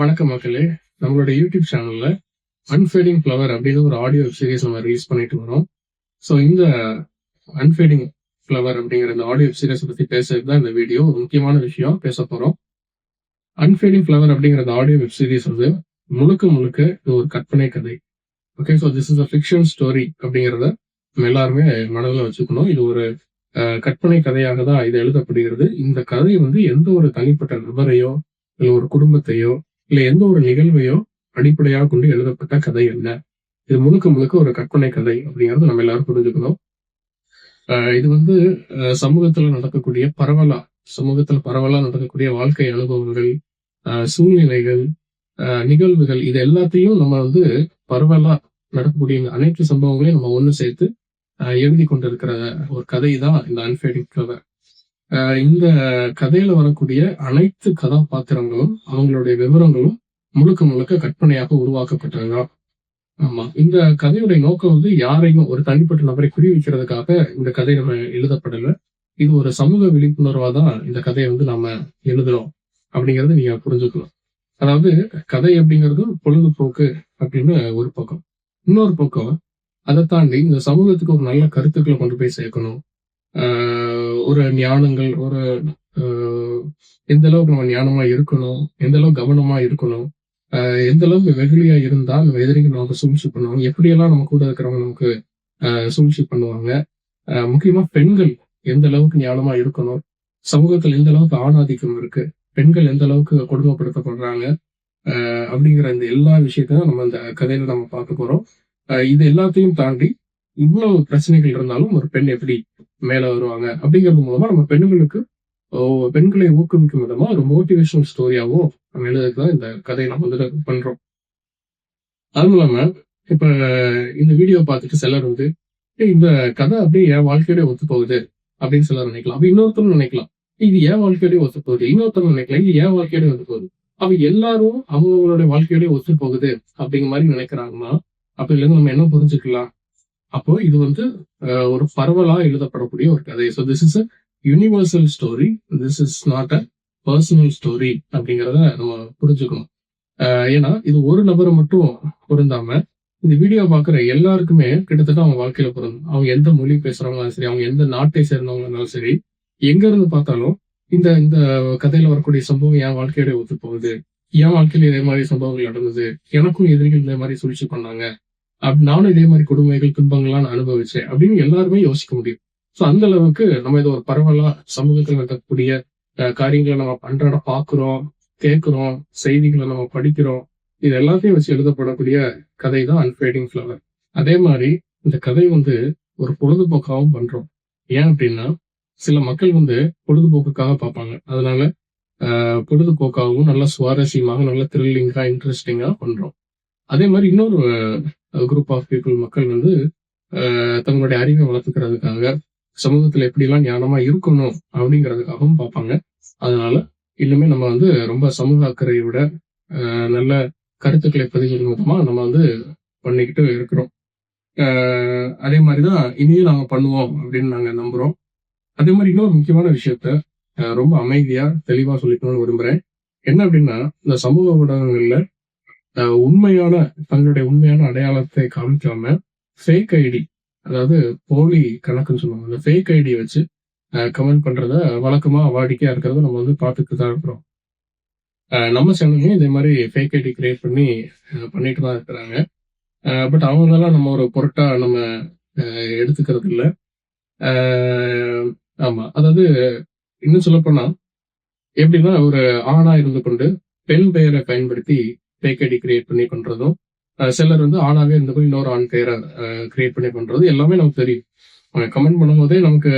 வணக்கம் மக்களே. நம்மளோட யூடியூப் சேனல்ல அன்ஃபேடிங் ஃப்ளவர் அப்படின்னு ஒரு ஆடியோ சீரிஸ் நம்ம ரிலீஸ் பண்ணிட்டு வரோம். ஸோ இந்த அன்ஃபேடிங் ஃப்ளவர் அப்படிங்கிற இந்த ஆடியோ சீரிஸ் பத்தி பேசுறது தான் இந்த வீடியோ ஒரு முக்கியமான விஷயம் பேச போறோம். அன்ஃபேடிங் ஃப்ளவர் அப்படிங்கிற ஆடியோ வெப் சீரிஸ் வந்து முழுக்க முழுக்க இது ஒரு கற்பனை கதை. Okay so this is a fiction story அப்படிங்கிறத நம்ம எல்லாருமே மனதில் வச்சுக்கணும். இது ஒரு கற்பனை கதையாக தான் இது எழுதப்படுகிறது. இந்த கதை வந்து எந்த ஒரு தனிப்பட்ட நபரையோ இல்லை ஒரு குடும்பத்தையோ இல்லை எந்த ஒரு நிகழ்வையோ அடிப்படையாக கொண்டு எழுதப்பட்ட கதை அல்ல இது முழுக்க முழுக்க ஒரு கற்பனை கதை அப்படிங்கறது நம்ம எல்லாரும் புரிஞ்சுக்கணும். ஆஹ் இது வந்து சமூகத்துல நடக்கக்கூடிய பரவலா சமூகத்துல பரவலா நடக்கக்கூடிய வாழ்க்கை அனுபவங்கள் ஆஹ் சூழ்நிலைகள் ஆஹ் நிகழ்வுகள் இது எல்லாத்தையும் நம்ம வந்து பரவலா நடக்கக்கூடிய அனைத்து சம்பவங்களையும் நம்ம ஒண்ணு சேர்த்து எழுதி கொண்டிருக்கிற ஒரு கதை தான் இந்த அன்ஃபேடிங் ஃப்ளவர் இந்த கதையில வரக்கூடிய அனைத்து கதாபாத்திரங்களும் அவங்களுடைய விவரங்களும் முழுக்க முழுக்க கற்பனையாக உருவாக்கப்பட்டதுங்க ஆமா இந்த கதையுடைய நோக்கம் வந்து யாரையும் ஒரு தனிப்பட்ட நபரை குறி வைக்கிறதுக்காக இந்த கதை நம்ம எழுதப்படல. இது ஒரு சமூக விழிப்புணர்வா தான் இந்த கதையை வந்து நாம எழுதுறோம் அப்படிங்கறத நீங்க புரிஞ்சுக்கணும். அதாவது கதை அப்படிங்கிறது பொழுதுபோக்கு அப்படின்னு ஒரு பக்கம். இன்னொரு பக்கம் அதை தாண்டி இந்த சமூகத்துக்கு ஒரு நல்ல கருத்துக்களை கொண்டு போய் சேர்க்கணும். ஒரு ஞானங்கள் ஒரு எந்த அளவுக்கு நம்ம ஞானமா இருக்கணும் எந்த அளவுக்கு கவனமா இருக்கணும் எந்த அளவுக்கு வெகுளியா இருந்தா நம்ம எதிரிகள் நமக்கு சூழ்ச்சி பண்ணுவாங்க. எப்படியெல்லாம் நம்ம கூட இருக்கிறவங்க நமக்கு சூழ்ச்சி பண்ணுவாங்க. முக்கியமா பெண்கள் எந்த அளவுக்கு ஞானமா இருக்கணும். சமூகத்தில் எந்த அளவுக்கு ஆணாதிக்கம் இருக்கு. பெண்கள் எந்த அளவுக்கு கொடுமைப்படுத்தப்படுறாங்க. ஆஹ் அப்படிங்கிற இந்த எல்லா விஷயத்தையும் நம்ம இந்த கதையில நம்ம பார்க்க போறோம். இது எல்லாத்தையும் தாண்டி இவ்வளவு பிரச்சனைகள் இருந்தாலும் ஒரு பெண் எப்படி மேல வருவாங்க. அப்படிங்கிறது மூலமா நம்ம பெண்களுக்கு ஓ, பெண்களை ஊக்குவிக்கும் விதமா ஒரு மோட்டிவேஷனல் ஸ்டோரியாவும் நம்ம எழுதுறதுக்கு தான் இந்த கதையை நம்ம வந்து பண்றோம். அதுவும் இல்லாம இப்ப இந்த வீடியோ பார்த்துட்டு சிலர் வந்து "ஏய், இந்த கதை அப்படியே என் வாழ்க்கையோட ஒத்து போகுது அப்படின்னு சிலர் நினைக்கலாம். அப்ப இன்னொருத்தரும் நினைக்கலாம் இது என் வாழ்க்கையோடய ஒத்து போகுது. இன்னொருத்தரும் நினைக்கலாம் இது என் வாழ்க்கையோடய ஒத்து போகுது. அப்ப எல்லாரும் அவங்களுடைய வாழ்க்கையோடய ஒத்து போகுது அப்படிங்கிற மாதிரி நினைக்கிறாங்கன்னா அப்ப இதுல இருந்து நம்ம என்ன புரிஞ்சுக்கலாம்? அப்போ இது வந்து ஒரு பரவலா எழுதப்படக்கூடிய ஒரு கதை. So this is a universal story this is not a personal story அப்படிங்கிறத நம்ம புரிஞ்சுக்கணும். ஏன்னா இது ஒரு நபரை மட்டும் பொருந்தாம இந்த வீடியோ பார்க்குற எல்லாருக்குமே கிட்டத்தட்ட அவங்க வாழ்க்கையில பொருந்தும். அவங்க எந்த மொழி பேசுறவங்களும் சரி அவங்க எந்த நாட்டை சேர்ந்தவங்கனாலும் சரி எங்க இருந்து பார்த்தாலும் இந்த இந்த கதையில வரக்கூடிய சம்பவம் என் வாழ்க்கையோட ஒத்து போகுது என் வாழ்க்கையில இதே மாதிரி சம்பவங்கள் நடந்தது. எனக்கும் எதிரிகள் இதே மாதிரி சூழ்ச்சி பண்ணாங்க. நானும் இதே மாதிரி கொடுமைகள் துன்பங்கள்லாம் நான் அனுபவிச்சேன் அப்படின்னு எல்லாருமே யோசிக்க முடியும். சோ அந்த அளவுக்கு நம்ம இதை ஒரு பரவலா சமூகத்தில் நடக்கக்கூடிய அஹ், காரியங்களை நம்ம அன்றாட பாக்குறோம் கேட்குறோம் செய்திகளை நம்ம படிக்கிறோம் இது எல்லாத்தையும் வச்சு எழுதப்படக்கூடிய கதை தான் அன்ஃபேடிங் ஃப்ளவர் அதே மாதிரி இந்த கதை வந்து ஒரு பொழுதுபோக்காகவும் பண்றோம். ஏன் அப்படின்னா சில மக்கள் வந்து பொழுதுபோக்குக்காக பார்ப்பாங்க. அதனால பொழுதுபோக்காகவும் நல்ல சுவாரஸ்யமாக நல்ல த்ரில்லிங்கா இன்ட்ரெஸ்டிங்கா பண்றோம். அதே மாதிரி இன்னொரு குரூப் ஆஃப் பீப்புள் மக்கள் வந்து தங்களுடைய அறிவை வளர்த்துக்கிறதுக்காக சமூகத்துல எப்படிலாம் ஞானமா இருக்கணும் அப்படிங்கிறதுக்காகவும் பார்ப்பாங்க. அதனால இன்னுமே நம்ம வந்து ரொம்ப சமூக அக்கறையோட விட நல்ல கருத்துக்களை பதிவு மூலமா நம்ம வந்து பண்ணிக்கிட்டு இருக்கிறோம். அதே அதே மாதிரிதான் இனியும் நாங்க பண்ணுவோம் அப்படின்னு நாங்க நம்புறோம். அதே மாதிரி இன்னொரு முக்கியமான விஷயத்த ரொம்ப அமைதியா தெளிவா சொல்லிக்கணும்னு விரும்புறேன். என்ன அப்படின்னா இந்த சமூக ஊடகங்கள்ல உண்மையான தங்களுடைய உண்மையான அடையாளத்தை காமிக்காம ஃபேக் ஐடி அதாவது போலி கணக்குன்னு சொல்லுவாங்க. அந்த ஃபேக் ஐடியை வச்சு கமெண்ட் பண்றத வழக்கமா வாடிக்கையா இருக்கிறத நம்ம வந்து பார்த்துட்டு தான் இருக்கிறோம். நம்ம சேனல்லையும் இதே மாதிரி ஃபேக் ஐடி கிரியேட் பண்ணி பண்ணிட்டு தான் இருக்கிறாங்க. பட் அவங்களெல்லாம் நம்ம ஒரு பொருட்டா நம்ம எடுத்துக்கிறது இல்லை. ஆமா. அதாவது இன்னும் சொல்லப்போனா எப்படின்னா ஒரு ஆணா இருந்து கொண்டு பெண் பெயரை பயன்படுத்தி ஃபேக் ஐடி கிரியேட் பண்ணி பண்றதும் சிலர் வந்து ஆனாவே இருந்து போய் இன்னொரு ஆண் பெயரை கிரியேட் பண்ணி பண்றது எல்லாமே நமக்கு தெரியும். அவங்க கமெண்ட் பண்ணும்போதே நமக்கு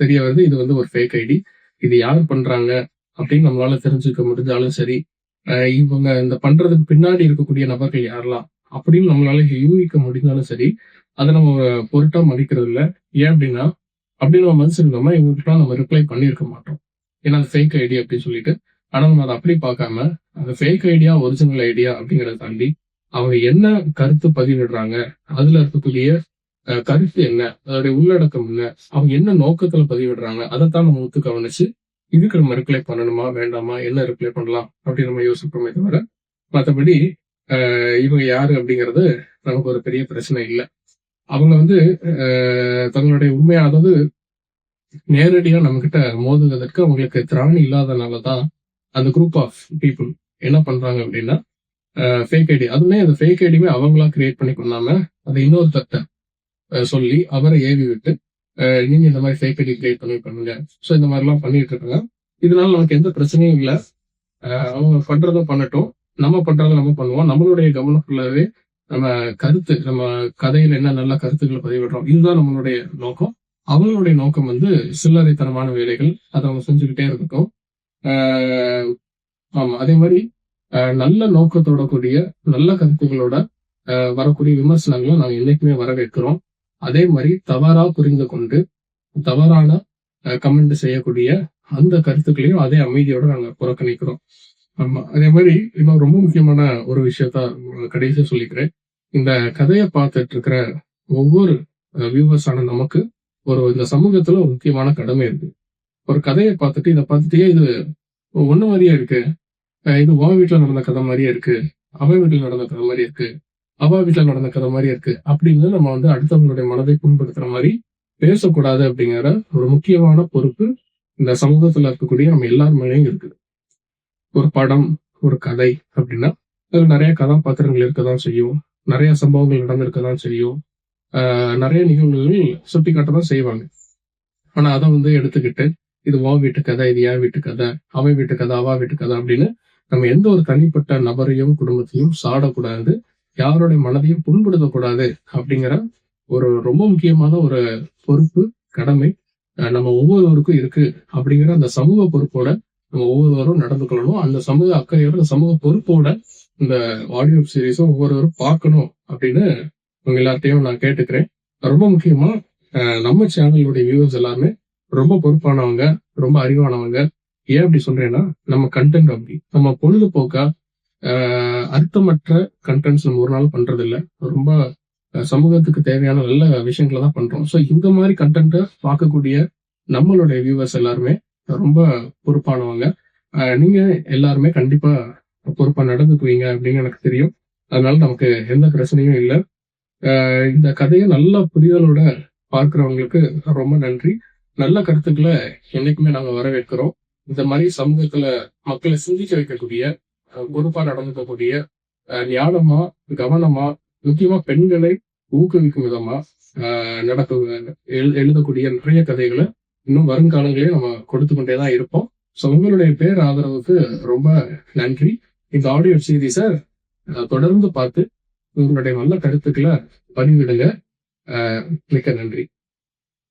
தெரிய வருது இது வந்து ஒரு ஃபேக் ஐடி இது யார் பண்றாங்க அப்படின்னு நம்மளால தெரிஞ்சுக்க முடிஞ்சாலும் சரி இவங்க இந்த பண்றதுக்கு பின்னாடி இருக்கக்கூடிய நபர்கள் யாரெல்லாம் அப்படின்னு நம்மளால யூகிக்க முடிஞ்சாலும் சரி அதை நம்ம பொருட்டாக பொருட்டா மதிக்கிறது இல்லை. ஏன் அப்படின்னா அப்படின்னு நம்ம மனசு இல்லாமல் இவங்களுக்குலாம் நம்ம ரிப்ளை பண்ணியிருக்க மாட்டோம். ஏன்னா அது ஃபேக் ஐடி அப்படின்னு சொல்லிட்டு ஆனா நம்ம அதை அப்படி பார்க்காம அந்த ஃபேக் ஐடியா ஒரிஜினல் ஐடியா அப்படிங்கிறத தாண்டி அவங்க என்ன கருத்து பதிவிடுறாங்க அதுல இருக்கக்கூடிய அஹ், கருத்து என்ன அதோடைய உள்ளடக்கம் என்ன அவங்க என்ன நோக்கத்துல பதிவிடுறாங்க அதைத்தான் நம்ம ஒத்து கவனிச்சு இதுக்கு நம்ம ரிப்ளை பண்ணணுமா வேண்டாமா என்ன ரிப்ளை பண்ணலாம் அப்படின்னு நம்ம யோசிப்போமே தவிர மற்றபடி இவங்க யாரு அப்படிங்கிறது நமக்கு ஒரு பெரிய பிரச்சனை இல்லை. அவங்க வந்து தங்களுடைய உண்மையானது நேரடியா நம்ம கிட்ட மோதுவதற்கு அவங்களுக்கு திராணி இல்லாதனால தான் அந்த குரூப் ஆஃப் பீப்புள் என்ன பண்றாங்க அப்படின்னா ஃபேக் ஐடி அதுவுமே அந்த ஃபேக் ஐடியுமே அவங்களா கிரியேட் பண்ணி பண்ணாம அதை இன்னொருத்தட்ட சொல்லி அவரை ஏவி விட்டு நீங்க இந்த மாதிரி ஃபேக் ஐடி கிரியேட் பண்ணி பண்ணுங்க. ஸோ இந்த மாதிரிலாம் பண்ணிட்டு இருக்காங்க. இதனால நமக்கு எந்த பிரச்சனையும் இல்லை. அவங்க பண்றதும் பண்ணட்டும். நம்ம பண்றதை நம்ம பண்ணுவோம். நம்மளுடைய கவனம் ஃபுல்லாவே நம்ம கருத்து நம்ம கதையில என்ன நல்ல கருத்துக்களை பதிவிடுறோம் இதுதான் நம்மளுடைய நோக்கம். அவங்களுடைய நோக்கம் வந்து சில்லறைத்தனமான வேலைகள் அதை அவங்க செஞ்சுக்கிட்டே இருக்கட்டும். ஆமா அதே மாதிரி ஆஹ் நல்ல நோக்கத்தோட கூடிய நல்ல கருத்துக்களோட வரக்கூடிய விமர்சனங்களை நாங்கள் என்னைக்குமே வரவேற்கிறோம். அதே மாதிரி தவறா புரிந்து கொண்டு தவறான கமெண்ட் செய்யக்கூடிய அந்த கருத்துக்களையும் அதே அமைதியோட நாங்கள் புறக்கணிக்கிறோம். ஆமா அதே மாதிரி இன்னும் ரொம்ப முக்கியமான ஒரு விஷயத்த கடைசியா சொல்லிக்கிறேன். இந்த கதையை பார்த்துட்டு இருக்கிற ஒவ்வொரு வியூவர்ஸ் ஆன நமக்கு ஒரு இந்த சமூகத்துல ஒரு முக்கியமான கடமை இருக்கு. ஒரு கதையை பார்த்துட்டு இதை பார்த்துட்டே இது ஒண்ணு மாதிரியே இருக்கு. இது உன் வீட்டில் நடந்த கதை மாதிரியே இருக்கு. அவன் வீட்டில் நடந்த கதை மாதிரி இருக்கு. அவா வீட்டில் நடந்த கதை மாதிரி இருக்கு. அப்படின்னு நம்ம வந்து அடுத்தவங்களுடைய மனதை புண்படுத்துற மாதிரி பேசக்கூடாது அப்படிங்கிற ஒரு முக்கியமான பொறுப்பு இந்த சமூகத்தில் இருக்கக்கூடிய நம்ம எல்லார் மேலேயும் இருக்குது. ஒரு படம் ஒரு கதை அப்படின்னா அது நிறைய கதாபாத்திரங்கள் இருக்க தான் செய்யும். நிறைய சம்பவங்கள் நடந்திருக்கதான் செய்யும். ஆஹ் நிறைய நிகழ்வுகள் சுட்டி காட்டதான் செய்வாங்க. ஆனால் அதை வந்து எடுத்துக்கிட்டு இது வா வீட்டு கதை இது ஏன் வீட்டு கதை அவன் வீட்டு கதை அவா வீட்டு கதை அப்படின்னு நம்ம எந்த ஒரு தனிப்பட்ட நபரையும் குடும்பத்தையும் சாடக்கூடாது யாருடைய மனதையும் புண்படுத்தக்கூடாது அப்படிங்கிற ஒரு ரொம்ப முக்கியமான ஒரு பொறுப்பு கடமை நம்ம ஒவ்வொருவருக்கும் இருக்கு அப்படிங்கிற அந்த சமூக பொறுப்போட நம்ம ஒவ்வொருவரும் நடந்து கொள்ளணும். அந்த சமூக அக்கறையோட அந்த சமூக பொறுப்போட இந்த ஆடியோ சீரீஸும் ஒவ்வொருவரும் பார்க்கணும் அப்படின்னு உங்க எல்லார்ட்டையும் நான் கேட்டுக்கிறேன். ரொம்ப முக்கியமா நம்ம சேனலுடைய வியூவர்ஸ் எல்லாமே ரொம்ப பொறுப்பானவங்க ரொம்ப அறிவானவங்க. ஏன் அப்படி சொல்றேன்னா நம்ம கண்டென்ட் அப்படி. நம்ம பொழுதுபோக்கா அர்த்தமற்ற கண்டென்ட்ஸ் நம்ம ஒரு நாள் பண்றது இல்லை ரொம்ப சமூகத்துக்கு தேவையான நல்ல விஷயங்களை தான் பண்றோம். ஸோ இந்த மாதிரி கண்டென்ட்டை பார்க்கக்கூடிய நம்மளுடைய வியூவர்ஸ் எல்லாருமே ரொம்ப பொறுப்பானவங்க. நீங்க எல்லாருமே கண்டிப்பா பொறுப்பா நடந்துக்குவீங்க அப்படின்னு எனக்கு தெரியும். அதனால நமக்கு எந்த பிரச்சனையும் இல்லை. இந்த கதையை நல்ல புரிதலோட பார்க்குறவங்களுக்கு ரொம்ப நன்றி. நல்ல கருத்துக்களை என்னைக்குமே நாங்கள் வரவேற்கிறோம். இந்த மாதிரி சமூகத்துல மக்களை சிந்திக்க வைக்கக்கூடிய அஹ் பொறுப்பா நடந்துக்கக்கூடிய ஞானமா கவனமா முக்கியமா பெண்களை ஊக்குவிக்கும் விதமா ஆஹ் நடக்க எழு- எழுதக்கூடிய நிறைய கதைகளை இன்னும் வருங்காலங்களே நம்ம கொடுத்து கொண்டே தான் இருப்போம். ஸோ உங்களுடைய பேர் ஆதரவுக்கு ரொம்ப நன்றி. இந்த ஆடியோ சீரீஸை தொடர்ந்து பார்த்து உங்களுடைய நல்ல கருத்துக்களை பதிவிடுங்க மிக்க நன்றி.